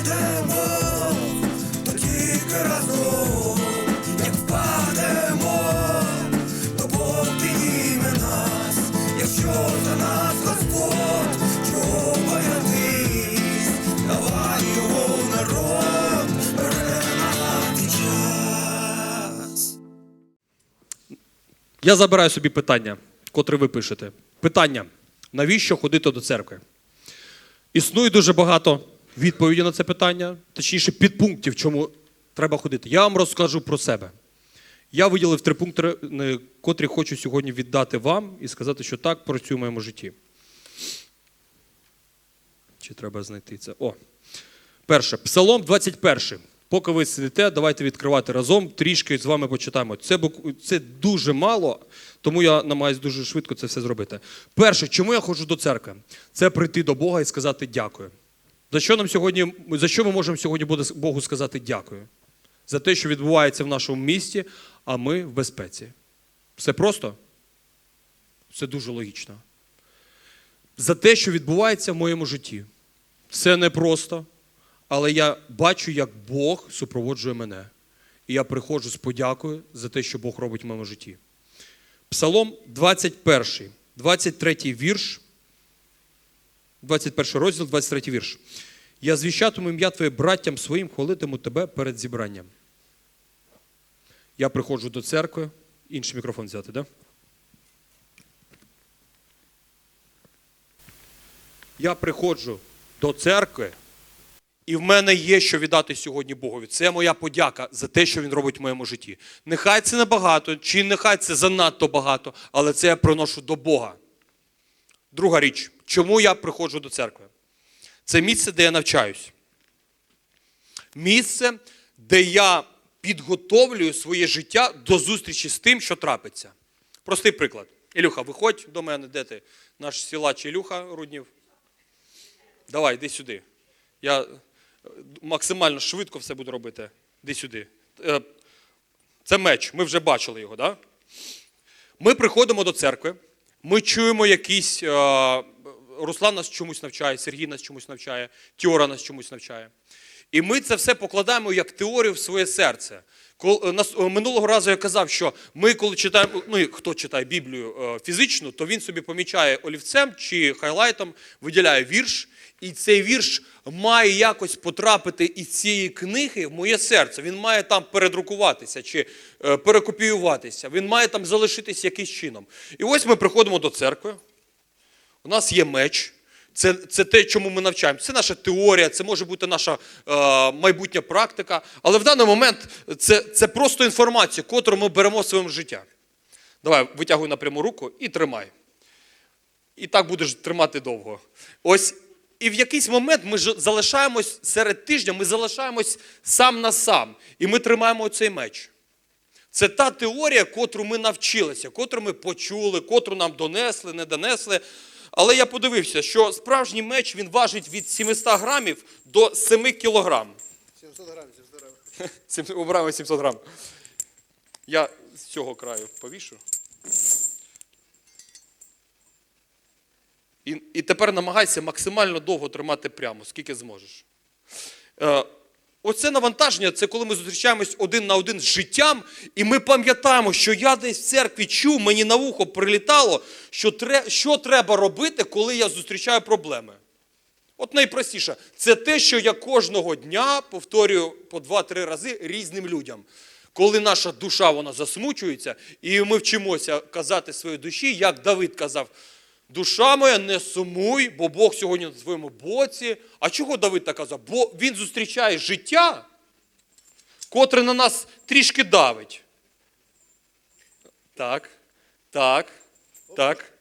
йдемо, то тільки разом, як впадемо, то Бог підніме нас, якщо за нас Господь, чого боятись, давай його народ, перемагати час. Я забираю собі питання, котре ви пишете. Питання: навіщо ходити до церкви? Існує дуже багато відповідей на це питання, точніше, підпунктів, чому треба ходити. Я вам розкажу про себе. Я виділив три пункти, е, котрі хочу сьогодні віддати вам і сказати, що так працює в моєму житті. Чи треба знайти це? О. Перше, Псалом 21. Поки ви сидите, давайте відкривати разом, трішки з вами почитаємо. Це, це дуже мало, тому я намагаюся дуже швидко це все зробити. Перше, чому я ходжу до церкви? Це прийти до Бога і сказати дякую. За що нам сьогодні, за що ми можемо сьогодні Богу сказати дякую? За те, що відбувається в нашому місті, а ми в безпеці. Все просто? Все дуже логічно. За те, що відбувається в моєму житті. Все непросто, але я бачу, як Бог супроводжує мене. І я приходжу з подякою за те, що Бог робить в моєму житті. Псалом 21, 23 вірш, 21 розділ, 23 вірш. Я звіщатиму ім'я Твоє браттям своїм, хвалитиму тебе перед зібранням. Я приходжу до церкви. Інший мікрофон взяти, да? Я приходжу до церкви, і в мене є що віддати сьогодні Богові. Це моя подяка за те, що він робить в моєму житті. Нехай це небагато, чи нехай це занадто багато, але це я приношу до Бога. Друга річ, чому я приходжу до церкви? Це місце, де я навчаюсь. Місце, де я підготовлюю своє життя до зустрічі з тим, що трапиться. Простий приклад. Ілюха, виходь до мене, де ти? Наш сілач Ілюха Руднів. Давай, йди сюди. Я е, максимально швидко все буду робити. Йди сюди. Е, Це меч, ми вже бачили його? Да? Ми приходимо до церкви, ми чуємо якісь. Руслан нас чомусь навчає, Сергій нас чомусь навчає, Тіора нас чомусь навчає. І ми це все покладаємо як теорію в своє серце. Е, е, Минулого разу я казав, що ми, коли читаємо, ну хто читає Біблію е, фізично, то він собі помічає олівцем чи хайлайтом, виділяє вірш, і цей вірш має якось потрапити із цієї книги в моє серце. Він має там передрукуватися чи перекопіюватися. Він має там залишитись якийсь чином. І ось ми приходимо до церкви. У нас є меч. Це, це те, чому ми навчаємося. Це наша теорія, це може бути наша е, майбутня практика. Але в даний момент це, це просто інформація, котру ми беремо в своєму життя. Давай, витягуй напряму руку і тримай. І так будеш тримати довго. Ось, і в якийсь момент ми залишаємось серед тижня, ми залишаємось сам на сам. І ми тримаємо цей меч. Це та теорія, котру ми навчилися, котру ми почули, котру нам донесли, не донесли. Але я подивився, що справжній меч він важить від 700 грамів до 7 кілограм. 700 грамів, 700 грамів. Сім- Обрами 700 грам. Я з цього краю повішу. І, і тепер намагайся максимально довго тримати прямо, скільки зможеш. Е, оце навантаження це коли ми зустрічаємось один на один з життям, і ми пам'ятаємо, що я десь в церкві чув, мені на вухо прилітало, що, тре, що треба робити, коли я зустрічаю проблеми. От найпростіше, це те, що я кожного дня повторюю по 2-3 рази різним людям. Коли наша душа вона засмучується, і ми вчимося казати своїй душі, як Давид казав: душа моя, не сумуй, бо Бог сьогодні на твоєму боці. А чого Давид так казав? Бо він зустрічає життя, котре на нас трішки давить. Так, так, так.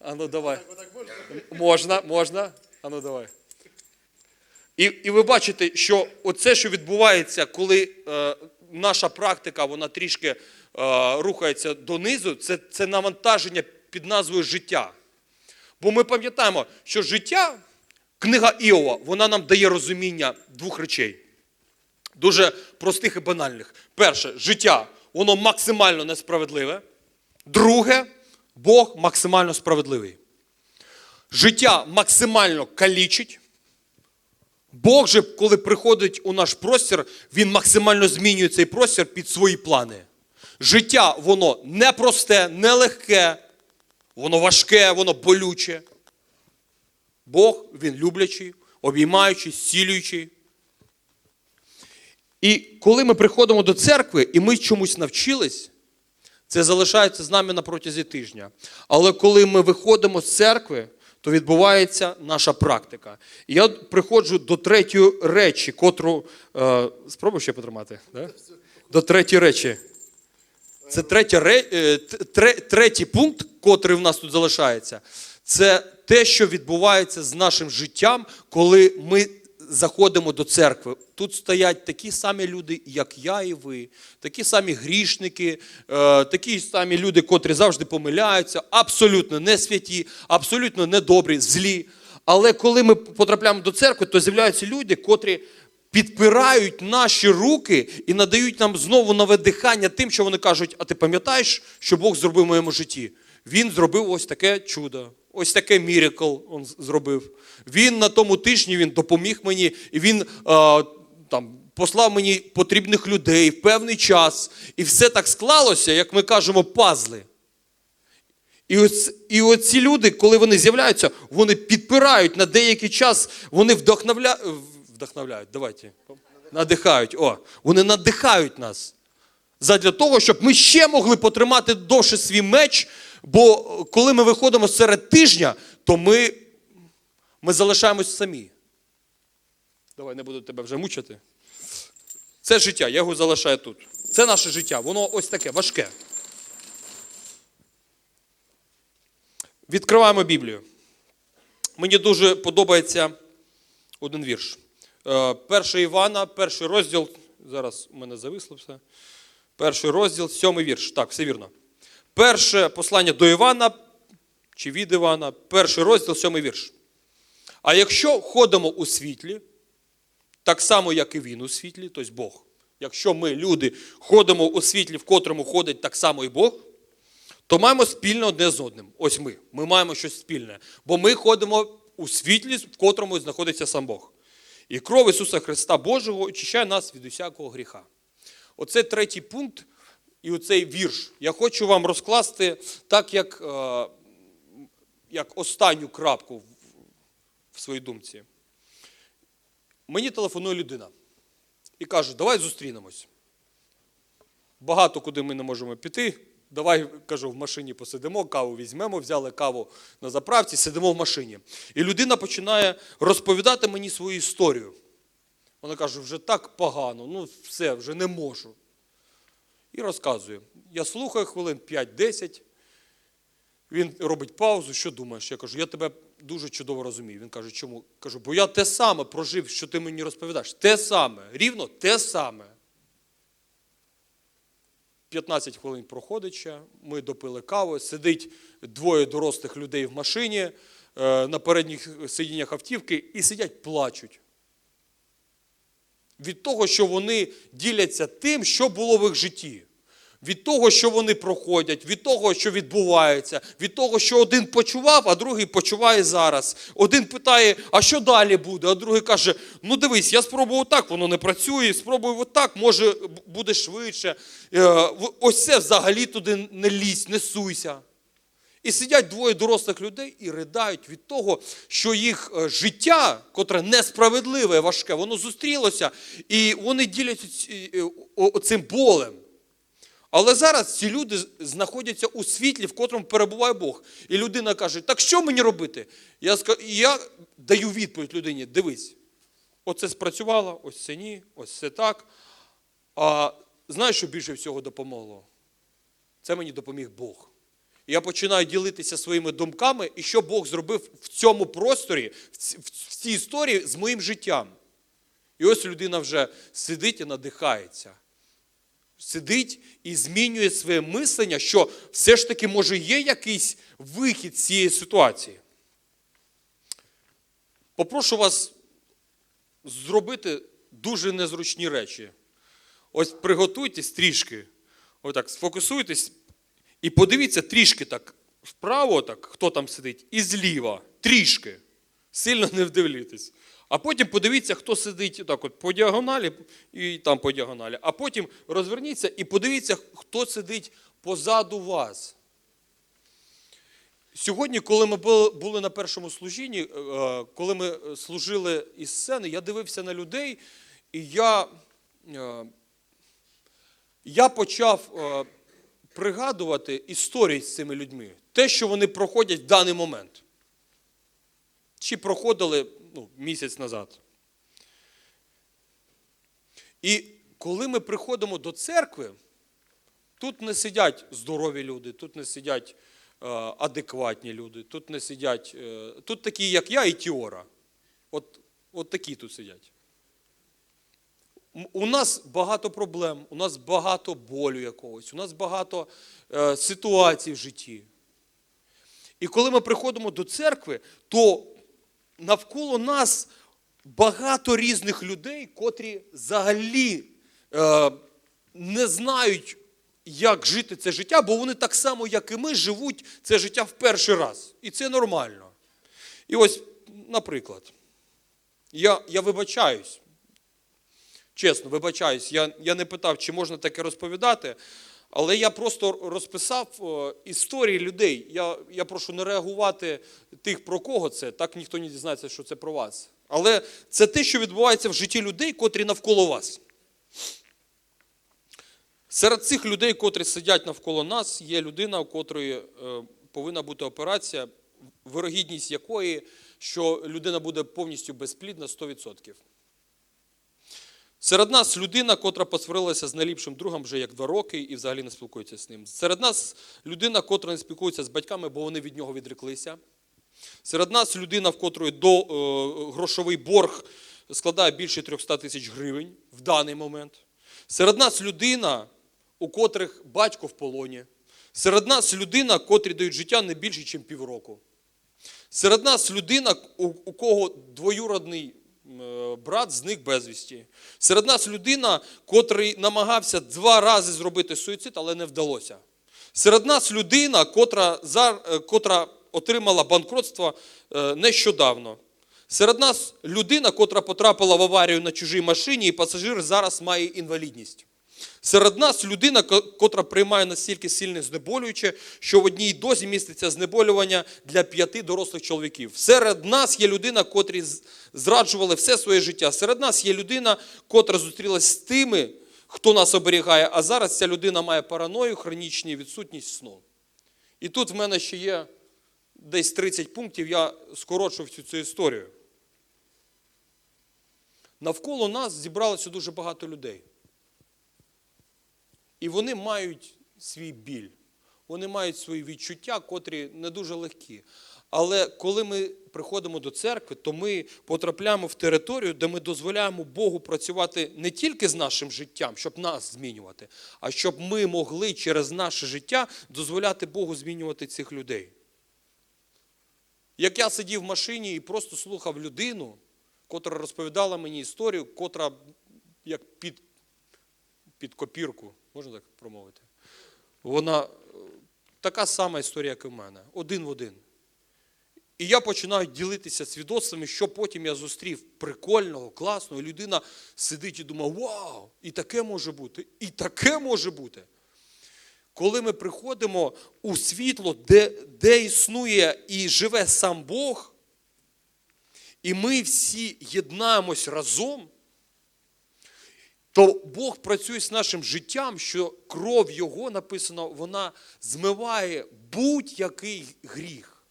А ну давай. Можна? Можна, можна. А ну давай. І, і ви бачите, що оце, що відбувається, коли е, наша практика вона трішки е, рухається донизу, це, це навантаження під назвою життя. Бо ми пам'ятаємо, що життя, книга Іова, вона нам дає розуміння двох речей. Дуже простих і банальних. Перше, життя, воно максимально несправедливе. Друге, Бог максимально справедливий. Життя максимально калічить, Бог же, коли приходить у наш простір, він максимально змінює цей простір під свої плани. Життя, воно непросте, нелегке, воно важке, воно болюче. Бог, він люблячий, обіймаючий, зцілюючий. І коли ми приходимо до церкви і ми чомусь навчились, це залишається з нами на протязі тижня. Але коли ми виходимо з церкви, то відбувається наша практика. І я приходжу до третьої речі, котру. Е, спробуй ще потримати. Да? До третьої речі. Це третя, ре- е, третій пункт, котрий в нас тут залишається. Це те, що відбувається з нашим життям, коли ми заходимо до церкви. Тут стоять такі самі люди, як я і ви, такі самі грішники, е, такі самі люди, котрі завжди помиляються, абсолютно не святі, абсолютно не добрі, злі. Але коли ми потрапляємо до церкви, то з'являються люди, котрі підпирають наші руки і надають нам знову нове дихання тим, що вони кажуть: а ти пам'ятаєш, що Бог зробив в моєму житті? Він зробив ось таке чудо, ось таке міракл він зробив. Він на тому тижні він допоміг мені, і він е, там, послав мені потрібних людей в певний час. І все так склалося, як ми кажемо, пазли. І, ось, і оці люди, коли вони з'являються, вони підпирають на деякий час, вони вдохновля... вдохновляють, давайте, надихають. О, вони надихають нас. Задля того, щоб ми ще могли потримати довше свій меч, бо коли ми виходимо серед тижня, то ми, ми залишаємось самі. Давай, не буду тебе вже мучити. Це життя, я його залишаю тут. Це наше життя, воно ось таке важке. Відкриваємо Біблію. Мені дуже подобається один вірш. Е, Перший Івана, перший розділ. Зараз у мене зависло все. Перший розділ, сьомий вірш. Так, все вірно. Перше послання до Івана, чи від Івана, перший розділ, сьомий вірш. А якщо ходимо у світлі, так само, як і він у світлі, тобто Бог. Якщо ми, люди, ходимо у світлі, в котрому ходить так само і Бог, то маємо спільне одне з одним. Ось ми. Ми маємо щось спільне. Бо ми ходимо у світлі, в котрому знаходиться сам Бог. І кров Ісуса Христа Божого очищає нас від усякого гріха. Оце третій пункт і оцей вірш. Я хочу вам розкласти так, як, е, як останню крапку в, в своїй думці. Мені телефонує людина і каже, давай зустрінемось. Багато куди ми не можемо піти. Давай, кажу, в машині посидимо, каву візьмемо, взяли каву на заправці, сидимо в машині. І людина починає розповідати мені свою історію. Вона каже, вже так погано, ну все, вже не можу. І розказує. Я слухаю хвилин 5-10. Він робить паузу, що думаєш? Я кажу, я тебе дуже чудово розумію. Він каже, чому? Кажу, бо я те саме прожив, що ти мені розповідаєш. Те саме, рівно те саме. 15 хвилин проходить ще, ми допили каву, сидить двоє дорослих людей в машині е, на передніх сидіннях автівки і сидять, плачуть. Від того, що вони діляться тим, що було в їх житті. Від того, що вони проходять, від того, що відбувається, від того, що один почував, а другий почуває зараз. Один питає, а що далі буде? А другий каже: ну дивись, я спробував так, воно не працює, спробую отак, може буде швидше. Е, Ось це взагалі туди не лізь, не суйся. І сидять двоє дорослих людей і ридають від того, що їх е, життя, котре несправедливе, важке, воно зустрілося, і вони діляться е, цим болем. Але зараз ці люди знаходяться у світлі, в котрому перебуває Бог. І людина каже: так що мені робити? Я, я даю відповідь людині: дивись, оце спрацювало, ось це ні, ось це так. А знаєш, що більше всього допомогло? Це мені допоміг Бог. Я починаю ділитися своїми думками, і що Бог зробив в цьому просторі, в цій історії з моїм життям. І ось людина вже сидить і надихається. Сидить і змінює своє мислення, що все ж таки, може, є якийсь вихід з цієї ситуації. Попрошу вас зробити дуже незручні речі. Ось приготуйтесь трішки, отак, сфокусуйтесь і подивіться трішки так вправо, так, хто там сидить, і зліва, трішки. Сильно не вдивлюйтесь. А потім подивіться, хто сидить так от по діагоналі і там по діагоналі. А потім розверніться і подивіться, хто сидить позаду вас. Сьогодні, коли ми були- на першому служінні, е, коли ми служили із сцени, я дивився на людей, і я, е, я почав е, пригадувати історії з цими людьми, те, що вони проходять в даний момент. Чи проходили ну, місяць назад. І коли ми приходимо до церкви, тут не сидять здорові люди, тут не сидять е, адекватні люди, тут не сидять, е, тут такі, як я, і Тіора. От, от такі тут сидять. У нас багато проблем, у нас багато болю якогось, у нас багато е, ситуацій в житті. І коли ми приходимо до церкви, то навколо нас багато різних людей, котрі взагалі е, не знають, як жити це життя, бо вони так само, як і ми, живуть це життя в перший раз. І це нормально. І ось, наприклад, я, я вибачаюсь. Чесно, вибачаюсь, я, я не питав, чи можна таке розповідати, але я просто розписав історії людей. Я, я прошу не реагувати тих, про кого це, так ніхто не дізнається, що це про вас. Але це те, що відбувається в житті людей, котрі навколо вас. Серед цих людей, котрі сидять навколо нас, є людина, у котрої е, повинна бути операція, вирогідність якої, що людина буде повністю безплідна 100%. Серед нас людина, котра посварилася з найліпшим другом вже як два роки і взагалі не спілкується з ним. Серед нас людина, котра не спілкується з батьками, бо вони від нього відреклися. Серед нас людина, в котрої до, е, грошовий борг складає більше 300 тисяч гривень в даний момент. Серед нас людина, у котрих батько в полоні. Серед нас людина, котрі дають життя не більше, ніж півроку. Серед нас людина, у, у кого двоюродний брат зник безвісті. Серед нас людина, котрий намагався два рази зробити суїцид, але не вдалося. Серед нас людина, котра, е, котра отримала банкротство е, нещодавно. Серед нас людина, котра потрапила в аварію на чужій машині, і пасажир зараз має інвалідність. Серед нас людина, котра приймає настільки сильне знеболююче, що в одній дозі міститься знеболювання для п'яти дорослих чоловіків. Серед нас є людина, котрі зраджували все своє життя. Серед нас є людина, котра зустрілась з тими, хто нас оберігає, а зараз ця людина має параною, хронічні відсутність сну. І тут в мене ще є десь 30 пунктів, я скорочу всю цю історію. Навколо нас зібралося дуже багато людей. І вони мають свій біль, вони мають свої відчуття, котрі не дуже легкі. Але коли ми приходимо до церкви, то ми потрапляємо в територію, де ми дозволяємо Богу працювати не тільки з нашим життям, щоб нас змінювати, а щоб ми могли через наше життя дозволяти Богу змінювати цих людей. Як я сидів в машині і просто слухав людину, котра розповідала мені історію, котра як під під копірку, можна так промовити. Вона е, така сама історія, як і в мене, один в один. І я починаю ділитися свідоцтвами, що потім я зустрів прикольного, класного, людина сидить і думає, вау, і таке може бути, і таке може бути. Коли ми приходимо у світло, де, де існує і живе сам Бог, і ми всі єднаємось разом, то Бог працює з нашим життям, що кров Його написано, вона змиває будь-який гріх.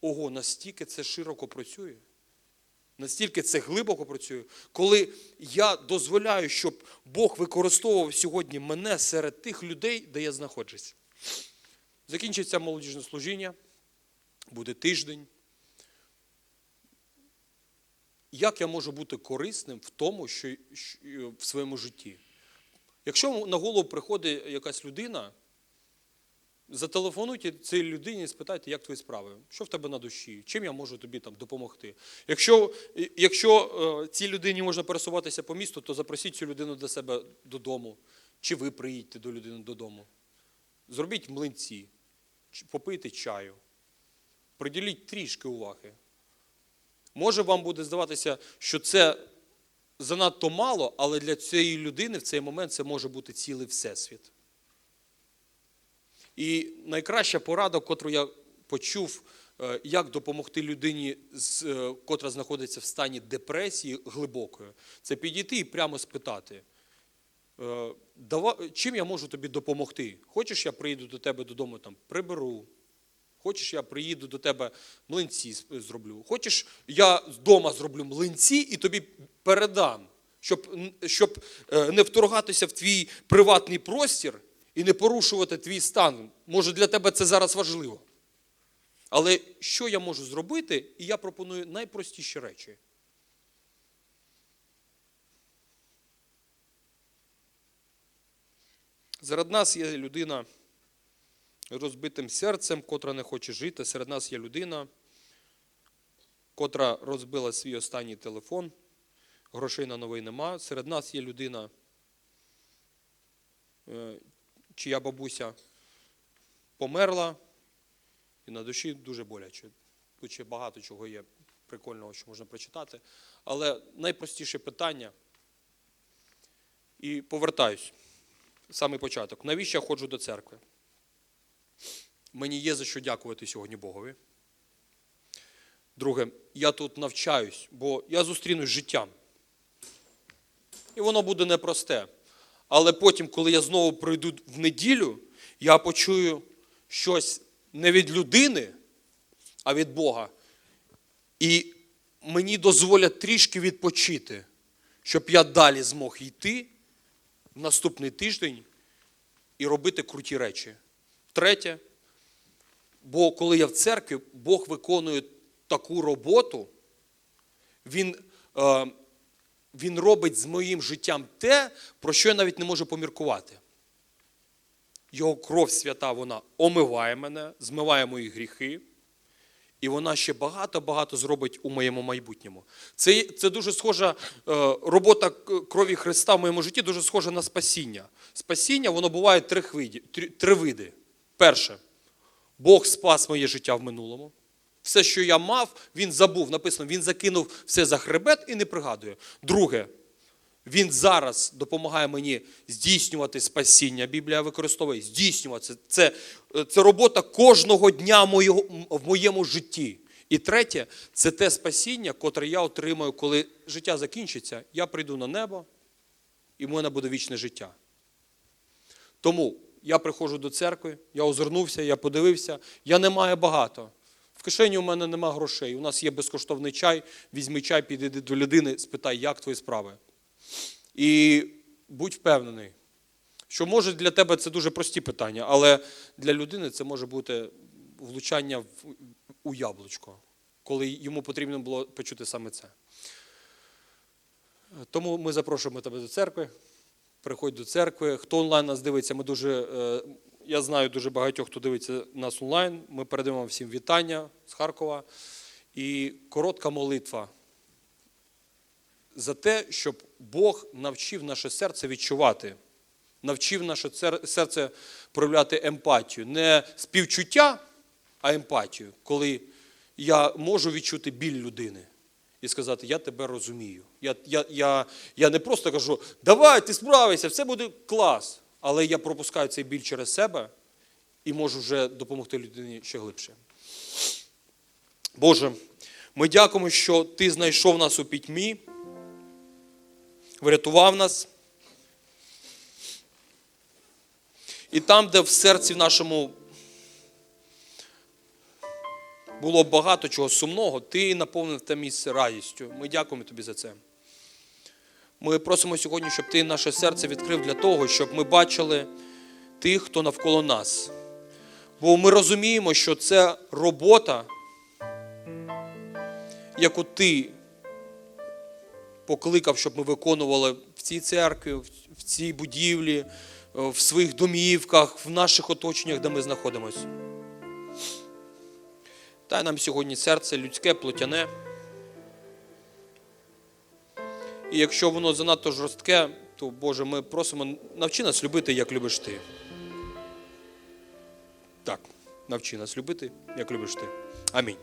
Ого, настільки це широко працює, настільки це глибоко працює, коли я дозволяю, щоб Бог використовував сьогодні мене серед тих людей, де я знаходжусь. Закінчиться молодіжне служіння, буде тиждень. Як я можу бути корисним в тому, що що- в своєму житті? Якщо на голову приходить якась людина, зателефонуйте цій людині і спитайте, як твої справи, що в тебе на душі, чим я можу тобі там допомогти. Якщо, якщо е, цій людині можна пересуватися по місту, то запросіть цю людину до себе додому, чи ви приїдьте до людини додому. Зробіть млинці, попийте чаю, приділіть трішки уваги. Може вам буде здаватися, що це занадто мало, але для цієї людини в цей момент це може бути цілий всесвіт. І найкраща порада, котру я почув, е, як допомогти людині, е, котра знаходиться в стані депресії глибокої, це підійти і прямо спитати. е, Чим я можу тобі допомогти? Хочеш, я приїду до тебе додому, там, приберу. Хочеш, я приїду до тебе млинці зроблю. Хочеш, я вдома зроблю млинці і тобі передам, щоб, щоб е, не вторгатися в твій приватний простір і не порушувати твій стан. Може, для тебе це зараз важливо. Але що я можу зробити? І я пропоную найпростіші речі. Серед нас є людина розбитим серцем, котра не хоче жити. Серед нас є людина, котра розбила свій останній телефон, грошей на новий нема. Серед нас є людина, е, чия бабуся померла, і на душі дуже боляче. Тут ще багато чого є прикольного, що можна прочитати. Але найпростіше питання. І повертаюсь. Самий початок. Навіщо я ходжу до церкви? Мені є за що дякувати сьогодні Богові. Друге, я тут навчаюсь, бо я зустрінусь з життям. І воно буде непросте. Але потім, коли я знову прийду в неділю, я почую щось не від людини, а від Бога. І мені дозволять трішки відпочити, щоб я далі змог йти в наступний тиждень і робити круті речі. Третє, бо коли я в церкві, Бог виконує таку роботу, Він, е, він робить з моїм життям те, про що я навіть не можу поміркувати. Його кров свята, вона омиває мене, змиває мої гріхи. І вона ще багато-багато зробить у моєму майбутньому. Це, це дуже схожа е, робота крові Христа в моєму житті, дуже схожа на спасіння. Спасіння воно буває три, хвиді, три, три види. Перше, Бог спас моє життя в минулому. Все, що я мав, він забув. Написано, він закинув все за хребет і не пригадує. Друге, він зараз допомагає мені здійснювати спасіння. Біблія використовує здійснювати. Це, це робота кожного дня в моєму житті. І третє, це те спасіння, котре я отримаю, коли життя закінчиться, я прийду на небо, і в мене буде вічне життя. Тому я приходжу до церкви, я озирнувся, я подивився, я не маю багато. В кишені у мене нема грошей. У нас є безкоштовний чай, візьми чай, підійди до людини, спитай, як твої справи. І будь впевнений, що може для тебе це дуже прості питання, але для людини це може бути влучання у яблучко, коли йому потрібно було почути саме це. Тому ми запрошуємо тебе до церкви. Приходь до церкви. Хто онлайн нас дивиться, ми дуже, е, я знаю дуже багатьох, хто дивиться нас онлайн. Ми передаємо всім вітання з Харкова. І коротка молитва за те, щоб Бог навчив наше серце відчувати, навчив наше серце проявляти емпатію. Не співчуття, а емпатію, коли я можу відчути біль людини і сказати, я тебе розумію. Я, я, я, я не просто кажу, давай, ти справишся, все буде клас. Але я пропускаю цей біль через себе і можу вже допомогти людині ще глибше. Боже, ми дякуємо, що Ти знайшов нас у пітьмі, врятував нас. І там, де в серці в нашому було багато чого сумного, ти наповнив те місце радістю. Ми дякуємо тобі за це. Ми просимо сьогодні, щоб ти наше серце відкрив для того, щоб ми бачили тих, хто навколо нас. Бо ми розуміємо, що це робота, яку ти покликав, щоб ми виконували в цій церкві, в цій будівлі, в своїх домівках, в наших оточеннях, де ми знаходимося. Дай нам сьогодні серце людське, плотяне. І якщо воно занадто жорстке, то Боже, ми просимо, навчи нас любити, як любиш ти. Так, навчи нас любити, як любиш ти. Амінь.